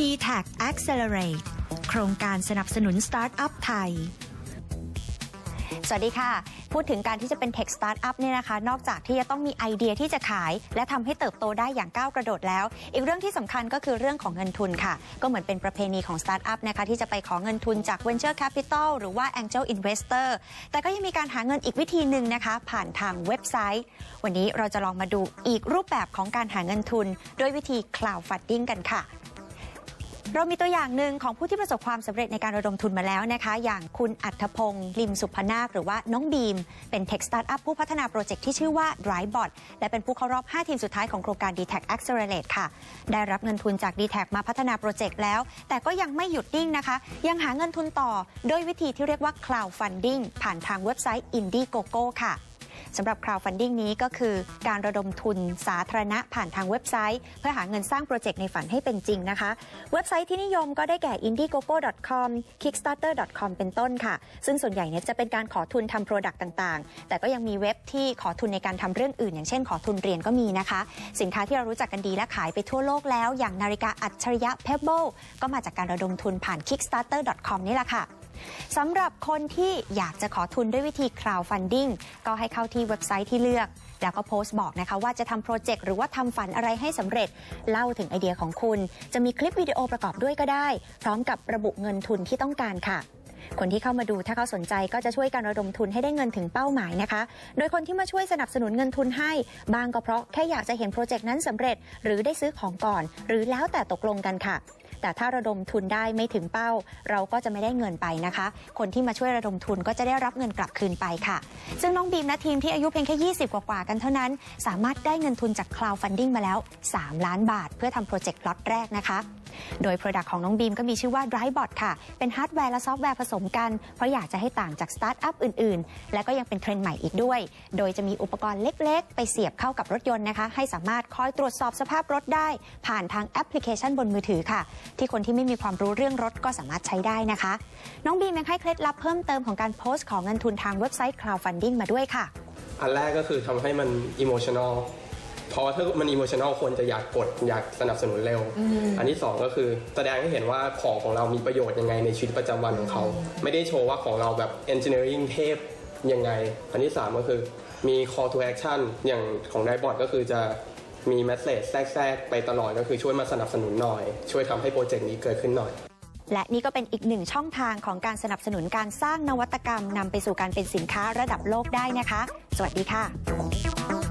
d t a c Accelerate โครงการสนับสนุนสตาร์ทอัพไทย สวัสดีค่ะ พูดถึงการที่จะเป็น Tech Startup เนี่ยนะคะ นอกจากที่จะต้องมีไอเดียที่จะขาย และทำให้เติบโตได้อย่างก้าวกระโดดแล้ว อีกเรื่องที่สำคัญก็คือเรื่องของเงินทุนค่ะ ก็เหมือนเป็นประเพณีของ Startup นะคะที่จะไปขอเงินทุนจาก Venture Capital หรือว่า Angel Investor แต่ก็ยังมีการหาเงินอีกวิธีหนึ่งนะคะ ผ่านทางเว็บไซต์ วันนี้เราจะลองมาดูอีกรูปแบบของการหาเงินทุน ด้วยวิธี Cloud Funding กันค่ะ เรามีตัวอย่างหนึ่งของผู้ที่ประสบความสำเร็จในการระดมทุนมาแล้วนะคะ อย่างคุณอัธพงศ์ลิมสุพนาคหรือว่าน้องบีม เป็น Tech Startup ผู้พัฒนาโปรเจกต์ที่ชื่อว่า Drybot และเป็นผู้เข้ารอบ 5 ทีมสุดท้ายของโครงการ d t a c Accelerate ค่ะ ได้รับเงินทุนจาก d t a c มาพัฒนาโปรเจกต์แล้ว แต่ก็ยังไม่หยุดนิ่งนะคะ ยังหาเงินทุนต่อ โดยวิธีที่เรียกว่า Cloud Funding ผ่านทางเว็บไซต์ Indiegogo ค่ะ สำหรับ crowdfunding นี้ก็คือการระดมทุนสาธารณะผ่านทางเว็บไซต์ เพื่อหาเงินสร้างโปรเจกต์ในฝันให้เป็นจริงนะคะ เว็บไซต์ที่นิยมก็ได้แก่ indiegogo.com kickstarter.com เป็นต้นค่ะ ซึ่งส่วนใหญ่เนี่ยจะเป็นการขอทุนทำโปรดักต์ต่างๆ แต่ก็ยังมีเว็บที่ขอทุนในการทำเรื่องอื่น อย่างเช่นขอทุนเรียนก็มีนะคะ สินค้าที่เรารู้จักกันดีและขายไปทั่วโลกแล้ว อย่างนาฬิกาอัจฉริยะ Pebble ก็มาจากการระดมทุนผ่าน kickstarter.com นี่แหละค่ะ สำหรับคนที่อยากจะขอทุนด้วยวิธี crowdfunding ก็ให้เข้าที่เว็บไซต์ที่เลือก แล้วก็โพสต์บอกนะคะว่าจะทำโปรเจกต์หรือว่าทำฝันอะไรให้สำเร็จ เล่าถึงไอเดียของคุณ จะมีคลิปวิดีโอประกอบด้วยก็ได้ พร้อมกับระบุเงินทุนที่ต้องการค่ะคนที่เข้ามาดูถ้าเขาสนใจก็จะช่วยการระดมทุนให้ได้เงินถึงเป้าหมายนะคะ โดยคนที่มาช่วยสนับสนุนเงินทุนให้ บางก็เพราะแค่อยากจะเห็นโปรเจกต์นั้นสำเร็จ หรือได้ซื้อของก่อน หรือแล้วแต่ตกลงกันค่ะ แต่ถ้าระดมทุนได้ไม่ถึงเป้า เราก็จะไม่ได้เงินไปนะคะ คนที่มาช่วยระดมทุนก็จะได้รับเงินกลับคืนไปค่ะ ซึ่งน้องบีมและทีมที่อายุเพียงแค่ 20 กว่าๆกันเท่านั้น สามารถได้เงินทุนจาก Cloud Funding มาแล้ว 3 ล้านบาท เพื่อทำโปรเจกต์ล็อตแรกนะคะ โดย Product ของน้องบีมก็มีชื่อว่า Drybot ค่ะ เป็นฮาร์ดแวร์และซอฟต์แวร์ผสมกัน เพราะอยากจะให้ต่างจากสตาร์ทอัพอื่น ๆ และก็ยังเป็นเทรนด์ใหม่อีกด้วย โดยจะมีอุปกรณ์เล็ก ๆ ไปเสียบเข้ากับรถยนต์นะคะ ให้สามารถคอยตรวจสอบสภาพรถได้ ผ่านทางแอปพลิเคชันบนมือถือค่ะ ที่คนที่ไม่มีความรู้เรื่องรถก็สามารถใช้ได้นะคะ น้องบีมยังให้เคล็ดลับเพิ่มเติมของการโพสต์ของเงินทุนทางเว็บไซต์ crowdfunding มาด้วยค่ะ อันแรกก็คือทำให้มันอิ โมชันอลเพราะว่าถ้ามันอิโมชันอลคนจะอยากกดอยากสนับสนุนเร็ว อันที่สองก็คือแสดงให้เห็นว่าของของเรามีประโยชน์ยังไงในชีวิตประจำวันของเขา ไม่ได้โชว์ว่าของเราแบบ engineering เทพยังไง อันที่สามก็คือมี call to action อย่างของไดบอ t ก็คือจะมี message แทรกๆ ไปตลอดก็คือช่วยมาสนับสนุนหน่อย ช่วยทำให้โปรเจกต์นี้เกิดขึ้นหน่อย และนี่ก็เป็นอีกหนึ่งช่องทางของการสนับสนุนการสร้างนวัตกรรมนำไปสู่การเป็นสินค้าระดับโลกได้นะคะ สวัสดีค่ะ